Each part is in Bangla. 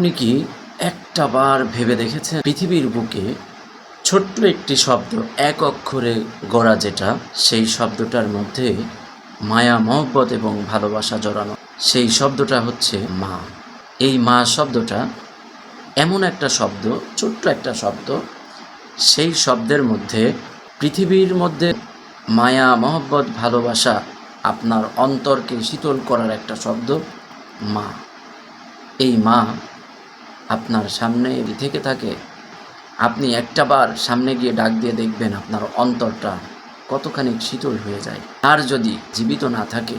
আপনি কি একটা বার ভেবে দেখেছেন? পৃথিবীর বুকে ছোট্ট একটি শব্দ, এক অক্ষরে গড়া যেটা, সেই শব্দটার মধ্যে মায়া, মহব্বত এবং ভালোবাসা জড়ানো। সেই শব্দটা হচ্ছে মা। এই মা শব্দটা এমন একটা শব্দ, ছোট্ট একটা শব্দ, সেই শব্দের মধ্যে পৃথিবীর মধ্যে মায়া, মহব্বত, ভালোবাসা আপনার অন্তরকে শীতল করার একটা শব্দ মা। এই মা আপনার সামনে থেকে থাকে, আপনি একটা বার সামনে গিয়ে ডাক দিয়ে দেখবেন আপনার অন্তরটা কতখানি শীতল হয়ে যায়। আর যদি জীবিত না থাকে,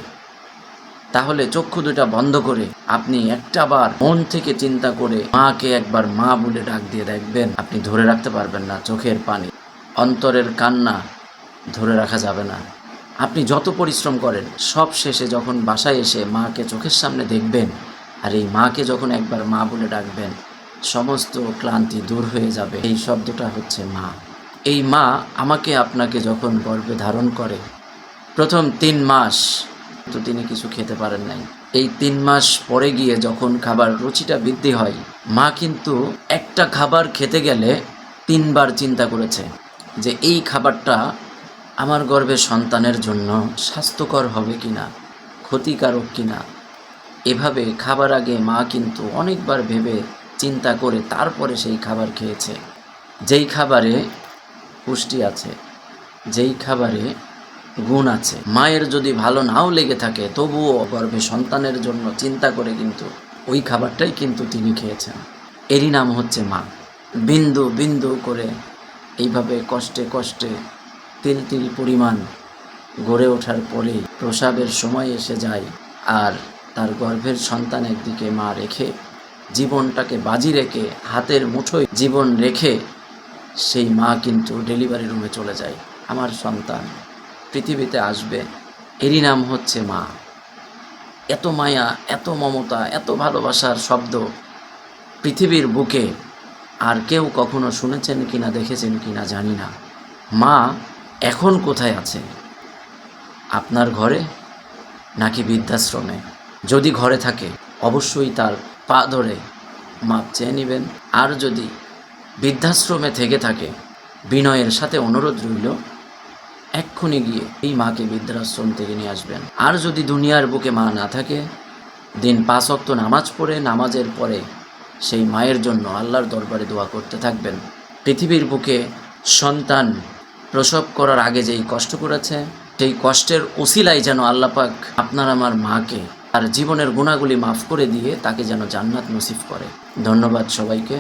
তাহলে চক্ষু দুটা বন্ধ করে আপনি একটা বার মন থেকে চিন্তা করে মাকে একবার মা বলে ডাক দিয়ে দেখবেন। আপনি ধরে রাখতে পারবেন না চোখের পানি। অন্তরের কান্না ধরে রাখা যাবে না। আপনি যত পরিশ্রম করেন, সব শেষে যখন বাসায় এসে মাকে চোখের সামনে দেখবেন আর এই মাকে যখন একবার মা বলে ডাকবেন, সমস্ত ক্লান্তি দূর হয়ে যাবে। এই শব্দটা হচ্ছে মা। এই মা আমাকে আপনাকে যখন গর্ভে ধারণ করে, প্রথম তিন মাস তো তিনি কিছু খেতে পারেন নাই। এই তিন মাস পরে গিয়ে যখন খাবার রুচিটা বৃদ্ধি হয়, মা কিন্তু একটা খাবার খেতে গেলে তিনবার চিন্তা করেছে যে এই খাবারটা আমার গর্ভে সন্তানের জন্য স্বাস্থ্যকর হবে কিনা, ক্ষতিকারক কিনা। এভাবে খাবার আগে মা কিন্তু অনেকবার ভেবে চিন্তা করে তারপরে সেই খাবার খেয়েছে। যেই খাবারে পুষ্টি আছে, যেই খাবারে গুণ আছে, মায়ের যদি ভালো নাও লেগে থাকে, তবুও গর্ভে সন্তানের জন্য চিন্তা করে কিন্তু ওই খাবারটাই কিন্তু তিনি খেয়েছেন। এরই নাম হচ্ছে মা। বিন্দু বিন্দু করে এইভাবে কষ্টে কষ্টে তিল তিল পরিমাণ গড়ে ওঠার পরেই প্রসাবের সময় এসে যায় আর তার গর্ভের সন্তান একদিকে মা রেখে জীবনটাকে বাজি রেখে হাতের মুঠোয় জীবন রেখে সেই মা কিন্তু ডেলিভারি রুমে চলে যায়। আমার সন্তান পৃথিবীতে আসবে, এরই নাম হচ্ছে মা। এত মায়া, এত মমতা, এত ভালোবাসার শব্দ পৃথিবীর বুকে আর কেউ কখনো শুনেছেন কি না দেখেছেন কি না জানি না। মা এখন কোথায় আছে? আপনার ঘরে নাকি বৃদ্ধাশ্রমে? যদি ঘরে থাকে, অবশ্যই তার পা ধরে মাপ চেয়ে নেবেন। আর যদি বৃদ্ধাশ্রমে থেকে থাকে, বিনয়ের সাথে অনুরোধ রইল, এক্ষুনি গিয়ে এই মাকে বৃদ্ধাশ্রম থেকে নিয়ে আসবেন। আর যদি দুনিয়ার বুকে মা না থাকে, দিন পাঁচ অক্ত নামাজ পড়ে, নামাজের পরে সেই মায়ের জন্য আল্লাহর দরবারে দোয়া করতে থাকবেন। পৃথিবীর বুকে সন্তান প্রসব করার আগে যেই কষ্ট করেছে, সেই কষ্টের ওসিলাই যেন আল্লাপাক আপনার আমার মাকে আর জীবনের গুণাগুলি মাফ করে দিয়ে তাকে যেন জান্নাত নসিব করে। ধন্যবাদ সবাইকে।